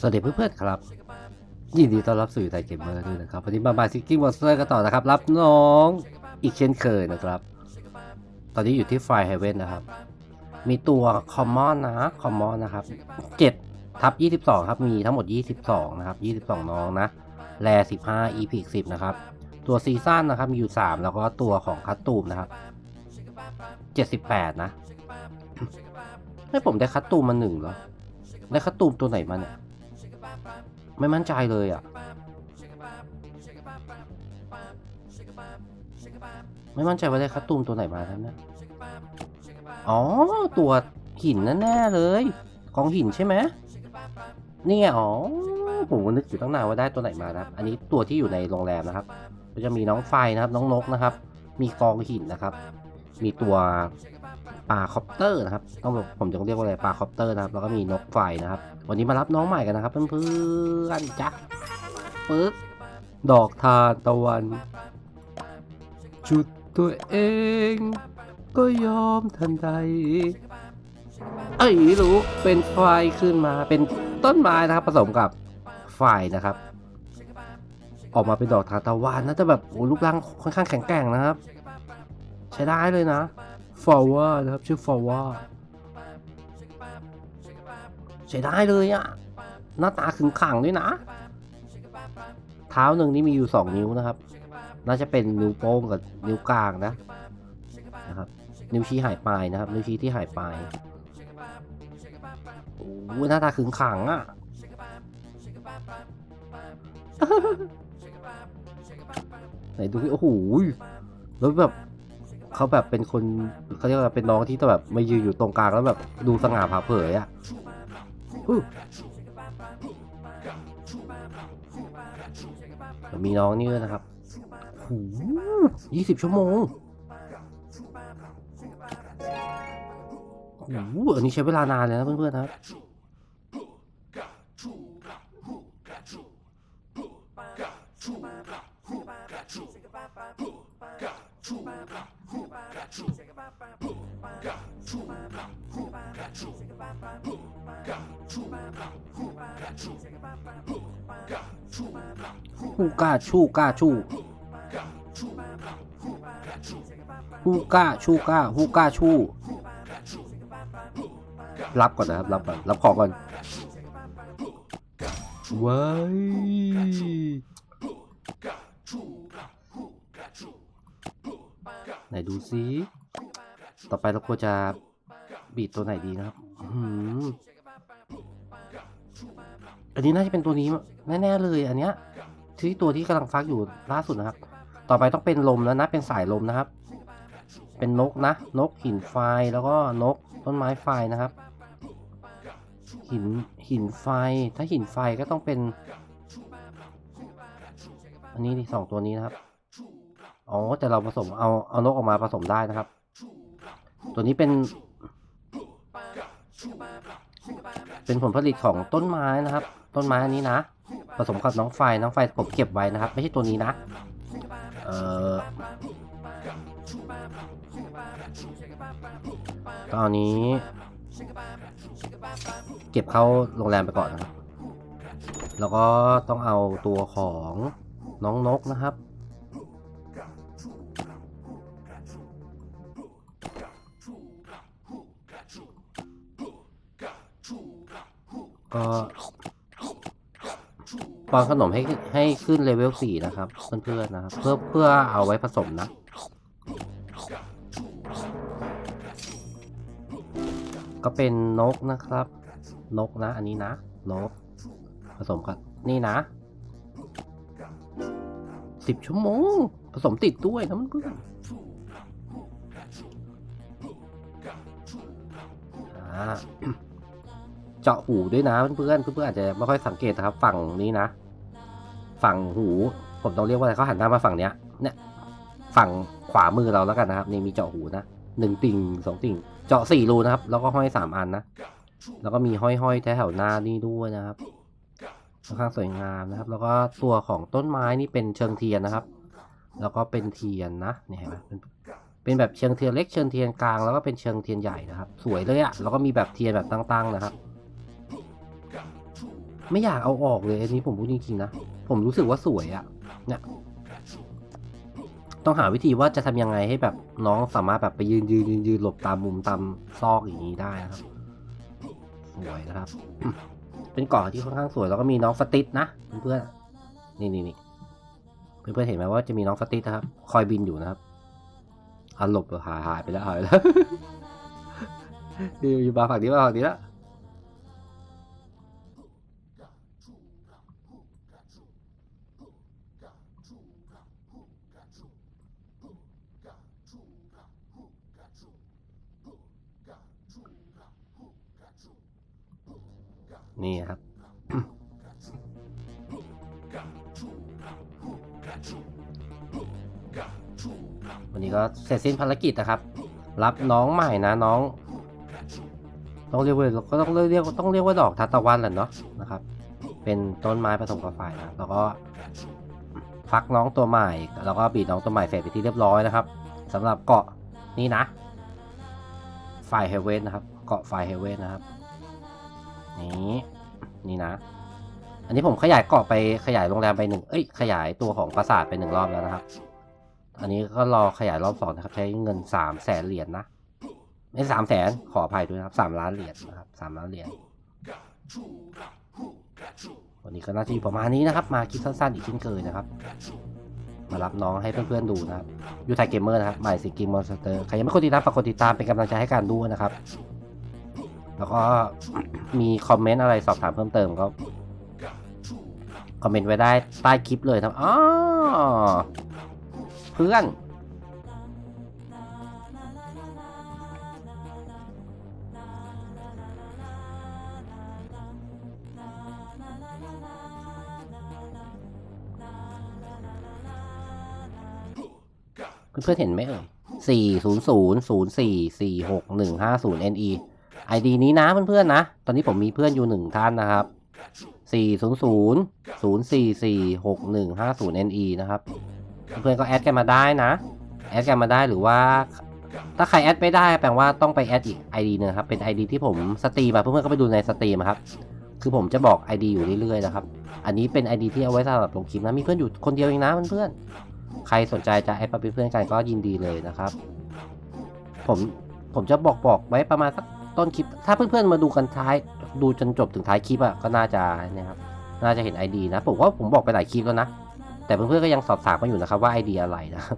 สวัสดีเพื่อนๆครับยินดีต้อนรับสู่ไทยเกมเมอร์ด้วยนะครับวันนี้มาบายซิกกิ้งมอนสเตอร์กันต่อนะครับ รับน้องอีกเช่นเคยนะครับ ตอนนี้อยู่ที่ไฟเฮเว่นนะครับ มีตัวคอมมอนนะคอมมอนนะครับ7ทับ22 ครับ มีทั้งหมด 22 นะครับ 22 น้องนะ แร15 EP 10 นะครับ ตัวซีซั่นนะครับมีอยู่ 3 แล้วก็ตัวของคัตตูมนะครับ 78 นะให้ผมได้คัตตูมมาหนึ่งเหรอได้คัตตูมตัวไหนมาเนี่ยไม่มั่นใจเลยอะ ไม่มั่นใจว่าได้คัตตูมตัวไหนมาแล้วนี่ยอ๋อตัวหินแน่ๆเลยกองหินใช่ไหมเนี่ยอ๋อผมก็นึกอยู่ตั้งนานว่าได้ตัวไหนมานะครับ อันนี้ตัวที่อยู่ในโรงแรมนะครับ ก็จะมีน้องไฟนะครับ น้องนกนะครับ มีกองหินนะครับ มีตัวปลาคอปเตอร์นะครับต้องผมจะเรียกว่าอะไรปลาคอปเตอร์นะครับ แล้วก็มีนกไฟนะครับ วันนี้มารับน้องใหม่กันนะครับเพื่อนๆจ้ะปึ๊กดอกทานตะวัน จุดตัวเอง ก็ยอมทันใด เอ้ยรู้เป็นไฟขึ้นมาเป็นต้นไม้นะครับ ผสมกับไฟนะครับ ออกมาเป็นดอกทานตะวันนะแต่แบบโอ้รูปร่างค่อนข้างแข็งแกร่งนะครับ ใช้ได้เลยนะฟอร์วานะครับชื่อฟอร์วาใช้ได้เลยอะหน้าตาขึงขังด้วยนะ เท้าหนึ่งนี่มีอยู่สองนิ้วนะครับ น่าจะเป็นนิ้วโป้งกับนิ้วกลางนะนะครับ นิ้วชี้หายไปนะครับ นิ้วชี้ที่หายไปโอ้หน้าตาขึงขังอะ ไหนดูที่โอ้โหแล้วแบบเขาแบบเป็นคนเขาเรียกว่าเป็นน้องที่แบบมายืนอยู่ตรงกลางแล้วแบบดูสง่าผ่าเผยอะอู้มีน้องนี่ด้วยนะครับโอ้ยี่สิบชั่วโมงโอ้โหอันนี้ใช้เวลานานเลยนะเพื่อนๆนะครับ ฮูก้าชูก้าชูฮูก้าชูก้าฮูก้าชูรับก่อนนะครับรับก่อนรับของก่อนว้ายไห นดูซิ ต่อไปเราควรจะบีดตัวไหนดีนะครับอื้อหืออันนี้น่าจะเป็นตัวนี้แน่ๆเลย อันเนี้ยที่ตัวที่กำลังฟักอยู่ล่าสุดนะครับ ต่อไปต้องเป็นลมแล้วนะ เป็นสายลมนะครับ เป็นนกนะ นกหินไฟแล้วก็นกต้นไม้ไฟนะครับ หินหินไฟ ถ้าหินไฟก็ต้องเป็น อันนี้ที่สองตัวนี้นะครับ อ๋อแต่เราผสมเอาเอานกออกมาผสมได้นะครับ ตัวนี้เป็น เป็นผลผลิตของต้นไม้นะครับ ต้นไม้อันนี้นะ ผสมกับน้องไฟน้องไฟผมเก็บไว้นะครับ ไม่ใช่ตัวนี้นะ เออตอนนี้ เก็บเข้าโรงแรมไปก่อนนะครับ แล้วก็ต้องเอาตัวของน้องนกนะครับ ก็ป้อนขนมให้ให้ขึ้นเลเวลสี่นะครับเพื่อนๆนะครับเพื่อเพื่อเอาไว้ผสมนะก็เป็นนกนะครับ นกนะ อันนี้นะนกผสมกับนี่นะสิบชั่วโมง ผสมติดด้วยนะเพื่อนอ่า เจาะหูด้วยนะเพื่อนๆเพื่อนๆอาจจะไม่ค่อยสังเกตนะครับ ฝั่งนี้นะ ฝั่งหูผมต้องเรียกว่าอะไรเขาหันหน้ามาฝั่งเนี้ยเนี่ยฝั่งขวามือเราแล้วกันนะครับ นี่มีเจาะหูนะหนึ่งติ่งสองติ่ง เจาะสี่รูนะครับ แล้วก็ห้อยสามอันนะแล้วก็มีห้อยๆแถวหน้านี่ด้วยนะครับค่อนข้างสวยงามนะครับ แล้วก็ตัวของต้นไม้นี่เป็นเชิงเทียนนะครับ แล้วก็เป็นเทียนนะเนี่ยเห็นไหมเป็นเป็นแบบเชิงเทียนเล็กเชิงเทียนกลางแล้วก็เป็นเชิงเทียนใหญ่นะครับ สวยเลยอะแล้วก็มีแบบเทียนแบบตั้งๆนะครับ ไม่อยากเอาออกเลยอันนี้ผมพูดจริงๆนะ ผมรู้สึกว่าสวยอะเนี่ยต้องหาวิธีว่าจะทำยังไงให้แบบน้องสามารถแบบไปยืนยืนยืนยืนหลบตามมุมตามซอกอย่างนี้ได้นะครับ สวยนะครับ เป็นเกาะที่ค่อนข้างสวยแล้วก็มีน้องสติ๊ดนะเพื่อนๆนี่นี่นี่เพื่อนๆเห็นไหมว่าจะมีน้องสติ๊ดนะครับ คอยบินอยู่นะครับอันหลบหายหายไปแล้วหายแล้วอยู่อยู่มาฝั่งนี้มาฝั่งนี้แล้ว นี่ครับ วันนี้ก็เสร็จสิ้นภารกิจนะครับ รับน้องใหม่นะน้อง ต้องเรียกว่าก็ต้องเรียกต้องเรียกว่าดอกทานตะวันแหละเนาะนะครับ เป็นต้นไม้ผสมกับไฟนะแล้วก็ฟักน้องตัวใหม่ แล้วก็บีดน้องตัวใหม่เสร็จไปที่เรียบร้อยนะครับสำหรับเกาะนี่นะไฟเฮเวนนะครับ เกาะไฟเฮเวนนะครับ นี่นี่นะ อันนี้ผมขยายเกาะไปขยายโรงแรมไปหนึ่งเอ้ยขยายตัวของปราสาทไปหนึ่งรอบแล้วนะครับ อันนี้ก็รอขยายรอบสองนะครับ ใช้เงินสามแสนเหรียญนะไม่สามแสนขออภัยด้วยนะครับสามล้านเหรียญนะครับสามล้านเหรียญวันนี้ก็น่าจะอยู่ประมาณนี้นะครับ มาคลิปสั้นๆอีกเช่นเคยนะครับ มารับน้องให้เพื่อนๆดูนะครับยูไทเกมเมอร์นะครับหมายสิกิมมอนสเตอร์ใครยังไม่กดติดตามฝากกดติดตามเป็นกำลังใจให้การดูนะครับ แล้วก็มีคอมเมนต์อะไรสอบถามเพิ่มเติมก็ คอมเมนต์ไว้ได้ใต้คลิปเลยครับอ๋อเพื่อน เพื่อนๆเห็นไหมเอ่ยสี่ศูนย์ศูนย์ศูนย์สี่ สี่หกหนึ่งห้าศูนย์ NE ID นี้นะเพื่อนๆนะ ตอนนี้ผมมีเพื่อนอยู่หนึ่งท่านนะครับสี่ศูนย์ศูนย์ศูนย์สี่สี่หกหนึ่งห้าศูนย์ NE นะครับ เพื่อนก็แอดกันมาได้นะ แอดกันมาได้หรือว่า ถ้าใครแอดไม่ได้แปลว่าต้องไปแอดอีก ID หนึงครับ เป็น ID ที่ผมสตรีมมาเพื่อนๆก็ไปดูในสตรีมครับ คือผมจะบอก ID อยู่เรื่อยๆนะครับ อันนี้เป็น ID ที่เอาไว้สำหรับลงคลิปนะ มีเพื่อนอยู่คนเดียวเองนะเพื่อนๆ ใครสนใจจะแอดมาเป็นเพื่อนกันก็ยินดีเลยนะครับ ผมผมจะบอกบอกไว้ประมาณสัก ต้นคลิป ถ้าเพื่อนๆมาดูกันท้าย ดูจนจบถึงท้ายคลิปอะก็น่าจะเนี่ยครับน่าจะเห็น ID นะผมว่าผมบอกไปหลายคลิปแล้วนะ แต่เพื่อนๆก็ยังสอบถามมาอยู่นะครับว่า ID อะไรนะครับ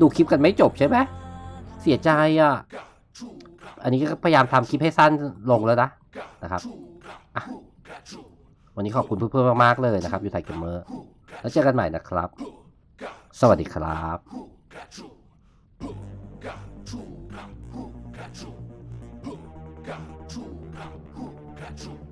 ดูคลิปกันไม่จบใช่ไหมเสียใจอะอันนี้ก็พยายามทำคลิปให้สั้นลงแล้วนะนะครับวันนี้ขอบคุณเพื่อนๆมากๆเลยนะครับอยู่ไทยเกมเมอร์แล้วเจอกันใหม่นะครับ สวัสดีครับ 结。